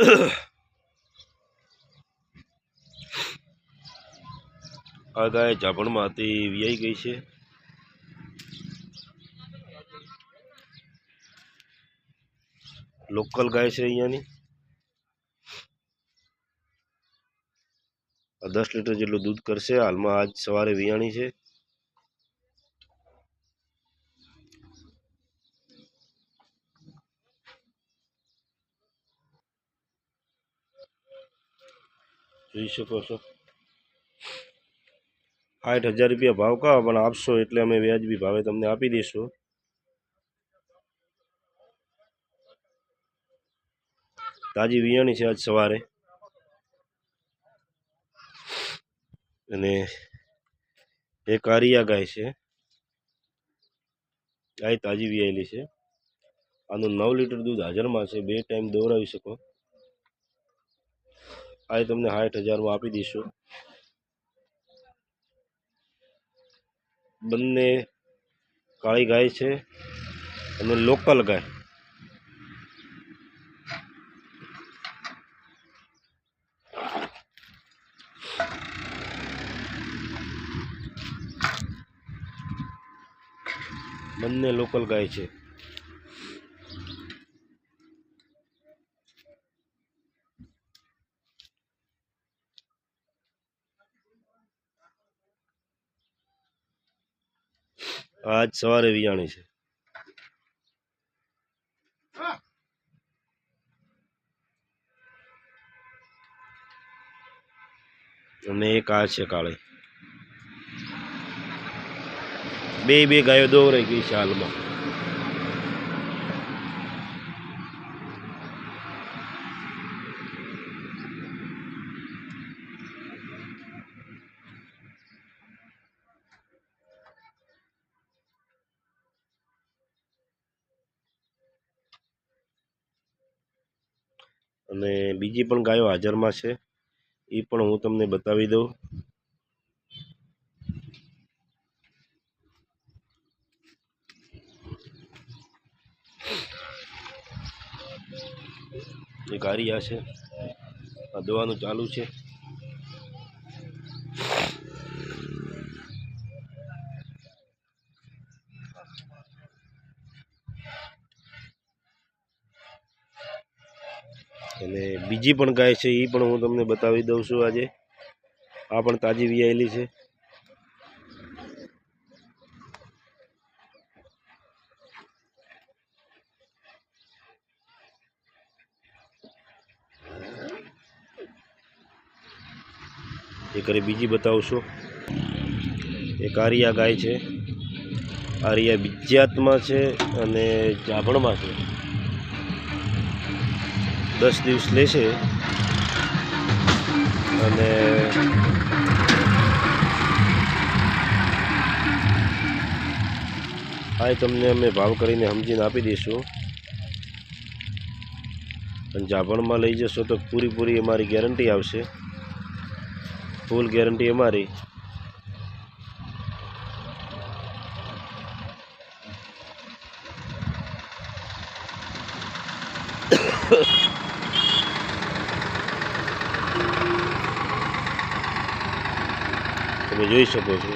આ ગાય ઝાપણમાં હતી વિયાઈ ગઈ છે. લોકલ ગાય છે અહીંયાની. દસ લીટર જેટલું દૂધ કરશે. હાલમાં આજ સવારે વિયાણી છે. જોઈ શકો છો. આઠ હજાર રૂપિયા ભાવ કહો, પણ આપશો એટલે અમે વ્યાજબી ભાવે તમને આપી દઈશું. તાજી વિયાણી છે આજ સવારે. અને એ કારિયા ગાય છે. ગાય તાજી વિયાયેલી છે. આનું નવ લીટર દૂધ હાજરમાં છે. બે ટાઈમ દોરાવી શકો. આ તમને સાઠ હજારમાં આપી દઈશું. બંને કાળી ગાય છે અને લોકલ ગાય. બંને લોકલ ગાય છે. આજ સવારે વિયાણી છે. અને એક આ છે કાળી. બે બે ગાયો દોરાઈ ગઈ છે હાલમાં. અને બીજી પણ ગાયો હાજરમાં છે. એ પણ હું તમને બતાવી દઉં. એ ગાડી આ છે. આ દવાનું ચાલુ છે. અને બીજી પણ ગાય છે એ પણ હું તમને બતાવી દઉં છું આજે. આ પણ તાજી વિયાયેલી છે. એ કરી બીજી બતાવશું એક આરિયા ગાય છે. આરિયા બીજાતમાં છે અને જાભણમાં છે. દસ દિવસ લેશે. અને આ તમને અમે ભાવ કરીને સમજીને આપી દઈશું. અને જાભણમાં લઈ જશો તો પૂરીપૂરી અમારી ગેરંટી આવશે. ફૂલ ગેરંટી અમારી. તમે જોઈ શકો છો.